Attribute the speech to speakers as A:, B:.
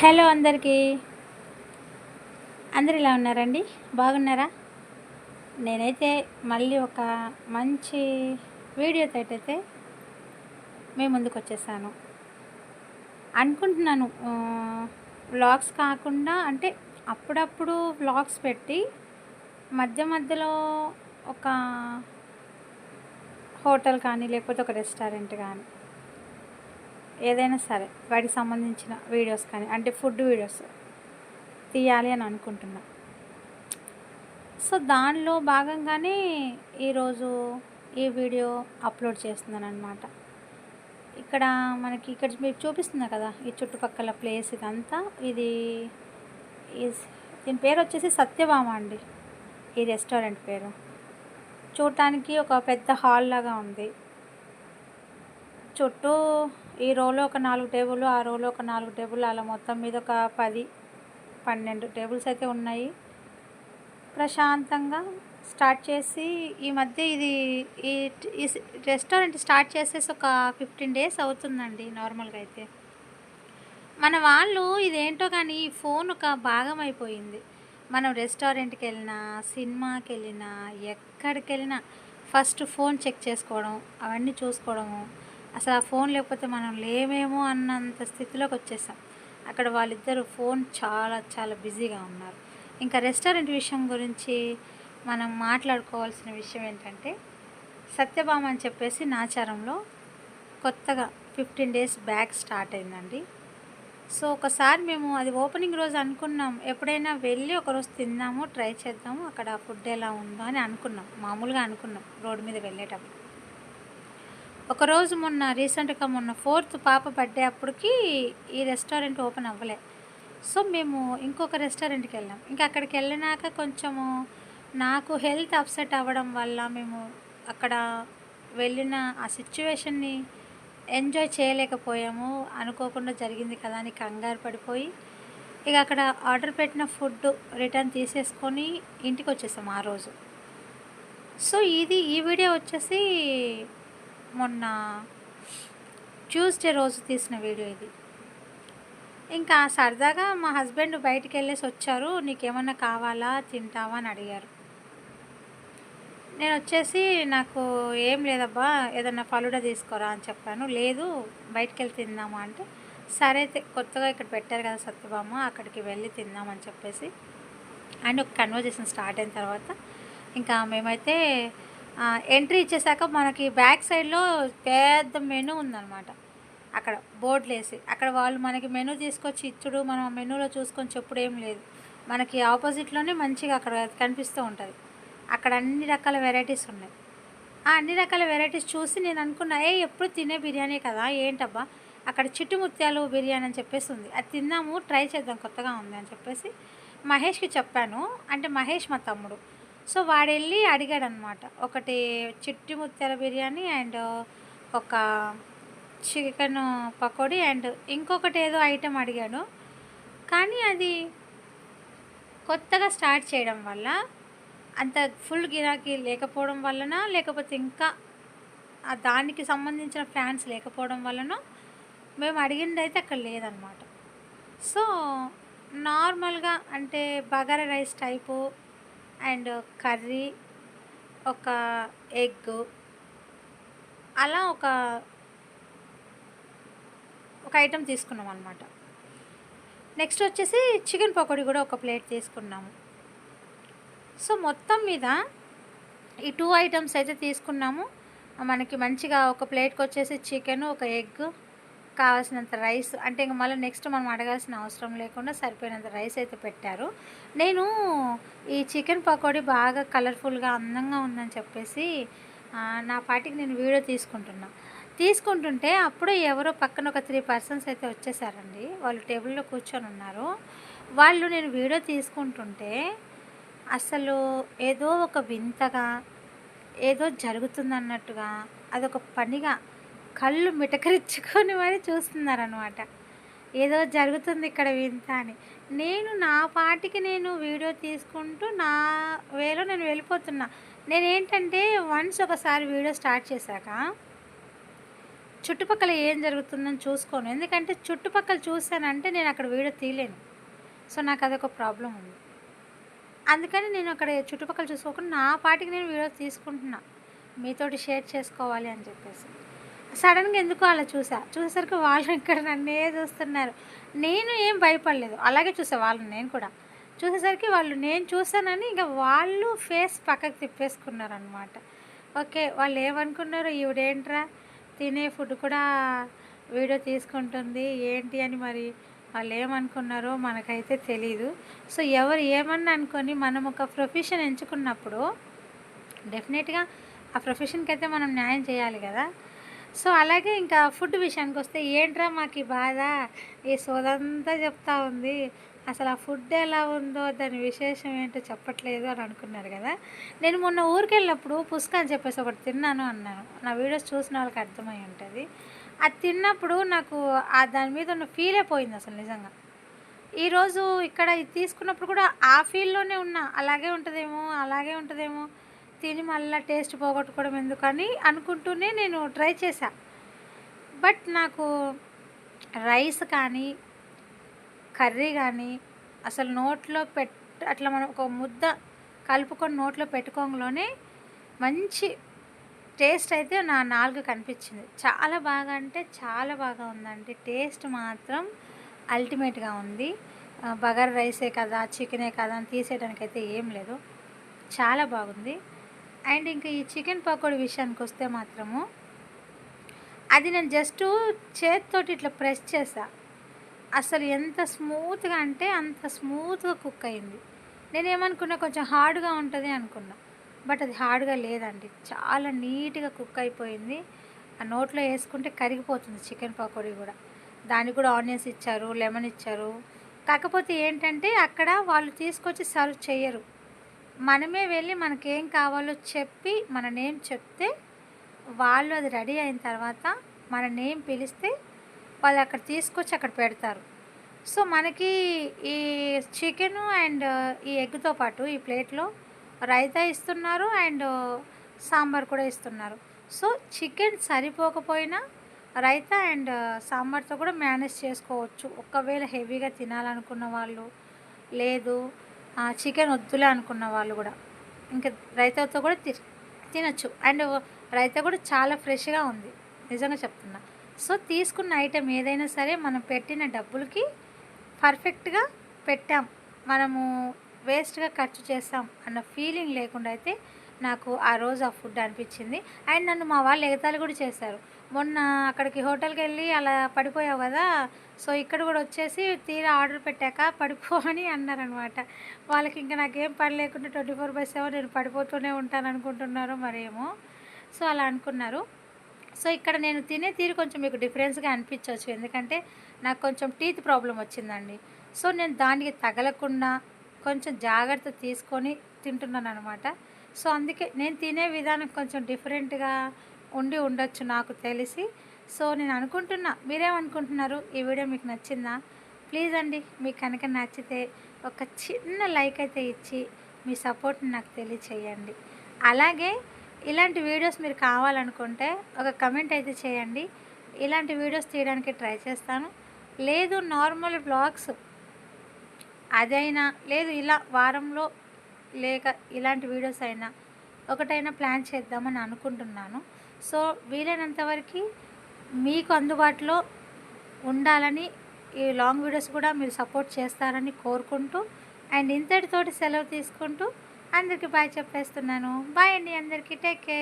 A: Hello అందరికీ. అందరు ఇలా ఉన్నారండి? బాగున్నారా? నేనైతే మళ్ళీ ఒక మంచి వీడియో అయితే మేము ముందుకు వచ్చేసాను. అనుకుంటున్నాను వ్లాగ్స్ కాకుండా అంటే అప్పుడప్పుడు వ్లాగ్స్ పెట్టి మధ్య మధ్యలో ఒక హోటల్ కానీ లేకపోతే ఒక రెస్టారెంట్ కానీ ఏదైనా సరే వాటికి సంబంధించిన వీడియోస్ కానీ అంటే ఫుడ్ వీడియోస్ తీయాలి అని అనుకుంటున్నా. సో దానిలో భాగంగానే ఈరోజు ఈ వీడియో అప్లోడ్ చేస్తున్నాను అనమాట ఇక్కడ మనకి ఇక్కడ మీరు చూపిస్తున్నా కదా ఈ చుట్టుపక్కల ప్లేస్ ఇదంతా. ఇది దీని పేరు వచ్చేసి సత్యభామ అండి. ఈ రెస్టారెంట్ పేరు. చూడటానికి ఒక పెద్ద హాల్ లాగా ఉంది. చుట్టూ ఈ రోలో ఒక నాలుగు టేబుల్ ఆ రోలో ఒక నాలుగు టేబుల్ అలా మొత్తం మీద ఒక పది పన్నెండు టేబుల్స్ అయితే ఉన్నాయి. ప్రశాంతంగా స్టార్ట్ చేసి ఈ మధ్య ఇది ఈ రెస్టారెంట్ స్టార్ట్ చేసేసి ఒక ఫిఫ్టీన్ డేస్ అవుతుందండి నార్మల్గా అయితే. మన వాళ్ళు ఇదేంటో కానీ ఈ ఫోన్ ఒక భాగం అయిపోయింది. మనం రెస్టారెంట్కి వెళ్ళినా సినిమాకి వెళ్ళినా ఎక్కడికి వెళ్ళినా ఫస్ట్ ఫోన్ చెక్ చేసుకోవడం అవన్నీ చూసుకోవడము అసలు ఆ ఫోన్ లేకపోతే మనం లేమేమో అన్నంత స్థితిలోకి వచ్చేసాం. అక్కడ వాళ్ళిద్దరూ ఫోన్ చాలా చాలా బిజీగా ఉన్నారు. ఇంకా రెస్టారెంట్ విషయం గురించి మనం మాట్లాడుకోవాల్సిన విషయం ఏంటంటే సత్యభామ అని చెప్పేసి నాచారంలో కొత్తగా ఫిఫ్టీన్ డేస్ బ్యాక్ స్టార్ట్ అయిందండి. సో ఒకసారి మేము అది ఓపెనింగ్ రోజు అనుకున్నాం. ఎప్పుడైనా వెళ్ళి ఒకరోజు తిందాము ట్రై చేద్దాము అక్కడ ఫుడ్ ఎలా ఉందో అని అనుకున్నాం. మామూలుగా అనుకున్నాం రోడ్డు మీద వెళ్ళేటప్పుడు. ఒకరోజు మొన్న రీసెంట్గా మొన్న ఫోర్త్ పాప బర్త్డే అప్పటికి ఈ రెస్టారెంట్ ఓపెన్ అవ్వలే. సో మేము ఇంకొక రెస్టారెంట్కి వెళ్ళాం. ఇంకా అక్కడికి వెళ్ళినాక కొంచెము నాకు హెల్త్ అప్సెట్ అవ్వడం వల్ల మేము అక్కడ వెళ్ళిన ఆ సిచ్యువేషన్ని ఎంజాయ్ చేయలేకపోయాము. అనుకోకుండా జరిగింది కదా అని కంగారు పడిపోయి ఇక అక్కడ ఆర్డర్ పెట్టిన ఫుడ్ రిటర్న్ తీసేసుకొని ఇంటికి వచ్చేసాం ఆ రోజు. సో ఇది ఈ వీడియో వచ్చేసి మొన్న ట్యూస్డే రోజు తీసిన వీడియో ఇది. ఇంకా సరదాగా మా హస్బెండ్ బయటికి వెళ్ళేసి వచ్చారు నీకేమన్నా కావాలా? తింటావా? అని అడిగారు. నేను వచ్చేసి నాకు ఏం లేదబ్బా ఏదన్నా ఫలుడా తీసుకోరా? అని చెప్పాను. లేదు బయటికి వెళ్ళి తిందామా? అంటే సరే అయితే కొత్తగా ఇక్కడ పెట్టారు కదా సత్యభామ అక్కడికి వెళ్ళి తిందామని చెప్పేసి. అండ్ ఒక కన్వర్జేషన్ స్టార్ట్ అయిన తర్వాత ఇంకా మేమైతే ఎంట్రీ ఇచ్చేసాక మనకి బ్యాక్ సైడ్లో పెద్ద మెనూ ఉందన్నమాట. అక్కడ బోర్డులు వేసి అక్కడ వాళ్ళు మనకి మెనూ తీసుకొచ్చి ఇచ్చుడు మనం మెనూలో చూసుకొని చెప్పుడు ఏం లేదు. మనకి ఆపోజిట్లోనే మంచిగా అక్కడ కనిపిస్తూ ఉంటుంది. అక్కడ అన్ని రకాల వెరైటీస్ ఉన్నాయి. ఆ అన్ని రకాల వెరైటీస్ చూసి నేను అనుకున్నా ఏ ఎప్పుడు తినే బిర్యానీ కదా ఏంటబ్బా? అక్కడ చిట్టుముత్యాలు బిర్యానీ అని చెప్పేసి ఉంది. అది తిన్నాము ట్రై చేద్దాం కొత్తగా ఉంది అని చెప్పేసి మహేష్కి చెప్పాను. అంటే మహేష్ మా తమ్ముడు. సో వాడు వెళ్ళి అడిగాడు అనమాట ఒకటి చిట్టి ముత్యాల బిర్యానీ అండ్ ఒక చికెన్ పకోడీ అండ్ ఇంకొకటి ఏదో ఐటెం అడిగాడు. కానీ అది కొత్తగా స్టార్ట్ చేయడం వల్ల అంత ఫుల్ గిరాకీ లేకపోవడం వలన లేకపోతే ఇంకా ఆ దానికి సంబంధించిన ఫ్యాన్స్ లేకపోవడం వలన మేము అడిగింది అయితే అక్కడ లేదనమాట. సో నార్మల్గా అంటే bagara rice type and curry ఒక ఎగ్ అలా ఒక ఒక ఐటెం తీసుకున్నాం అనమాట నెక్స్ట్ వచ్చేసి చికెన్ పకోడీ కూడా ఒక ప్లేట్ తీసుకున్నాము సో మొత్తం మీద ఈ టూ ఐటమ్స్ అయితే తీసుకున్నాము. మనకి మంచిగా ఒక ప్లేట్కి వచ్చేసి చికెన్ ఒక ఎగ్ కావాల్సినంత రైస్ అంటే ఇంక మళ్ళీ నెక్స్ట్ మనం అడగాల్సిన అవసరం లేకుండా సరిపోయినంత రైస్ అయితే పెట్టారు. నేను ఈ చికెన్ పకోడీ బాగా కలర్ఫుల్గా అందంగా ఉందని చెప్పేసి నా పాటికి నేను వీడియో తీసుకుంటున్నా. తీసుకుంటుంటే అప్పుడు ఎవరో పక్కన ఒక త్రీ పర్సన్స్ అయితే వచ్చేసారండి. వాళ్ళు టేబుల్లో కూర్చొని ఉన్నారు. వాళ్ళు నేను వీడియో తీసుకుంటుంటే అసలు ఏదో ఒక వింతగా ఏదో జరుగుతుందన్నట్టుగా అదొక పనిగా కళ్ళు మిటకరించుకొని మరి చూస్తున్నారనమాట ఏదో జరుగుతుంది ఇక్కడ వింత అని. నేను నా పాటికి నేను వీడియో తీసుకుంటూ నా వేలో నేను వెళ్ళిపోతున్నా. నేనేంటంటే వన్స్ ఒకసారి వీడియో స్టార్ట్ చేశాక చుట్టుపక్కల ఏం జరుగుతుందని చూసుకోను. ఎందుకంటే చుట్టుపక్కల చూశానంటే నేను అక్కడ వీడియో తీయలేను. సో నాకు అదొక ప్రాబ్లం ఉంది. అందుకని నేను అక్కడ చుట్టుపక్కల చూసుకోకుండా నా పాటికి నేను వీడియో తీసుకుంటున్నా. మీతోటి షేర్ చేసుకోవాలి అని చెప్పేసి. సడన్గా ఎందుకో అలా చూసా. చూసేసరికి వాళ్ళు ఇక్కడ నన్నే చూస్తున్నారు. నేను ఏం భయపడలేదు. అలాగే చూసా వాళ్ళని నేను కూడా. చూసేసరికి వాళ్ళు నేను చూసానని ఇంకా వాళ్ళు ఫేస్ పక్కకు తిప్పేసుకున్నారు అనమాట ఓకే వాళ్ళు ఏమనుకున్నారు ఈవిడేంట్రా? తినే ఫుడ్ కూడా వీడియో తీసుకుంటుంది. ఏంటి అని మరి వాళ్ళు ఏమనుకున్నారో మనకైతే తెలీదు. సో ఎవరు ఏమన్నా అనుకొని మనం ఒక ప్రొఫెషన్ ఎంచుకున్నప్పుడు డెఫినెట్గా ఆ ప్రొఫెషన్కి అయితే మనం న్యాయం చేయాలి కదా. సో అలాగే ఇంకా ఫుడ్ విషయానికి వస్తే ఏంట్రా మాకు బాధ? ఈ సోదంతా చెప్తా ఉంది. అసలు ఆ ఫుడ్ ఎలా ఉందో దాని విశేషం ఏంటో చెప్పట్లేదు అని అనుకున్నారు కదా. నేను మొన్న ఊరికి వెళ్ళినప్పుడు పుష్క అని చెప్పేసి ఒకటి తిన్నాను అన్నాను. నా వీడియోస్ చూసిన వాళ్ళకి అర్థమై ఉంటుంది. అది తిన్నప్పుడు నాకు ఆ దాని మీద ఉన్న ఫీలే పోయింది అసలు నిజంగా. ఈరోజు ఇక్కడ ఇది తీసుకున్నప్పుడు కూడా ఆ ఫీల్లోనే ఉన్నా. అలాగే ఉంటుందేమో అలాగే ఉంటుందేమో తిని మళ్ళీ టేస్ట్ పోగొట్టుకోవడం ఎందుకని అనుకుంటూనే నేను ట్రై చేశా. బట్ నాకు రైస్ కానీ కర్రీ కానీ అసలు నోట్లో పెట్ అట్లా మనం ఒక ముద్ద కలుపుకొని నోట్లో పెట్టుకోగానే మంచి టేస్ట్ అయితే నా నాలుగు కనిపించింది. చాలా బాగా అంటే చాలా బాగా ఉందండి. టేస్ట్ మాత్రం అల్టిమేట్గా ఉంది. బగర్ రైసే కదా చికెనే కదా అని తీసేయడానికి అయితే ఏం లేదు. చాలా బాగుంది. అండ్ ఇంకా ఈ చికెన్ పకోడీ విషయానికి వస్తే మాత్రము అది నేను జస్ట్ చేతితోటి ఇట్లా ప్రెస్ చేసా. అసలు ఎంత స్మూత్గా అంటే అంత స్మూత్గా కుక్ అయింది. నేను ఏమనుకున్నా కొంచెం హార్డ్గా ఉంటుంది అనుకున్నా. బట్ అది హార్డ్గా లేదండి. చాలా నీట్గా కుక్ అయిపోయింది. ఆ నోట్లో వేసుకుంటే కరిగిపోతుంది చికెన్ పకోడీ కూడా. దానికి కూడా ఆనియన్స్ ఇచ్చారు లెమన్ ఇచ్చారు. కాకపోతే ఏంటంటే అక్కడ వాళ్ళు తీసుకొచ్చి సర్వ్ చేయరు మనమే వెళ్ళి మనకేం కావాలో చెప్పి మన నేమ్ చెప్తే వాళ్ళు అది రెడీ అయిన తర్వాత మన నేమ్ పిలిస్తే వాళ్ళు అక్కడ తీసుకొచ్చి అక్కడ పెడతారు. సో మనకి ఈ చికెను అండ్ ఈ ఎగ్తో పాటు ఈ ప్లేట్లో రైతా ఇస్తున్నారు అండ్ సాంబార్ కూడా ఇస్తున్నారు. సో చికెన్ సరిపోకపోయినా రైతా అండ్ సాంబార్తో కూడా మేనేజ్ చేసుకోవచ్చు. ఒకవేళ హెవీగా తినాలనుకున్న వాళ్ళు లేదు చికెన్ వద్దులే అనుకున్న వాళ్ళు కూడా. ఇంకా రైతాతో కూడా తి తినచ్చు. అండ్ రైతా కూడా చాలా ఫ్రెష్గా ఉంది. నిజంగా చెప్తున్నా. సో తీసుకున్న ఐటెం ఏదైనా సరే మనం పెట్టిన డబ్బులకి పర్ఫెక్ట్గా పెట్టాం. మనము వేస్ట్గా ఖర్చు చేస్తాం అన్న ఫీలింగ్ లేకుండా అయితే నాకు ఆ రోజు ఆ ఫుడ్ అనిపించింది. అండ్ నన్ను మా వాళ్ళు ఎగతాలు కూడా చేశారు. మొన్న అక్కడికి హోటల్కి వెళ్ళి అలా పడిపోయావు కదా సో ఇక్కడ కూడా వచ్చేసి తీరా ఆర్డర్ పెట్టాక పడిపో అని అన్నారనమాట. వాళ్ళకి ఇంకా నాకేం పని లేకుండా ట్వంటీ ఫోర్ బై సెవెన్ నేను పడిపోతూనే ఉంటాను అనుకుంటున్నారు మరేమో. సో అలా అనుకున్నారు. సో ఇక్కడ నేను తినే తీరు కొంచెం మీకు డిఫరెన్స్గా అనిపించవచ్చు ఎందుకంటే నాకు కొంచెం టీత్ ప్రాబ్లం వచ్చిందండి. సో నేను దానికి తగలకుండా కొంచెం జాగ్రత్త తీసుకొని తింటున్నాను అనమాట సో అందుకే నేను తినే విధానం కొంచెం డిఫరెంట్గా ఉండి ఉండొచ్చు నాకు తెలిసి. సో నేను అనుకుంటున్నా. మీరేమనుకుంటున్నారు ఈ వీడియో మీకు నచ్చిందా? ప్లీజ్ అండి మీకు కనుక నచ్చితే ఒక చిన్న లైక్ అయితే ఇచ్చి మీ సపోర్ట్ని నాకు తెలియచేయండి. అలాగే ఇలాంటి వీడియోస్ మీరు కావాలనుకుంటే ఒక కమెంట్ అయితే చేయండి. ఇలాంటి వీడియోస్ తీయడానికి ట్రై చేస్తాను. లేదు నార్మల్ బ్లాగ్స్ అదైనా లేదు ఇలా వారంలో లేక ఇలాంటి వీడియోస్ అయినా ఒకటైనా ప్లాన్ చేద్దామని అనుకుంటున్నాను. సో వీలైనంత వరకు మీకు అందుబాటులో ఉండాలని ఈ లాంగ్ వీడియోస్ కూడా మీరు సపోర్ట్ చేస్తారని కోరుకుంటూ అండ్ ఇంతటితోటి సెలవు తీసుకుంటూ అందరికీ బాయ్ చెప్పేస్తున్నాను. బాయ్ అండి అందరికీ. Take care.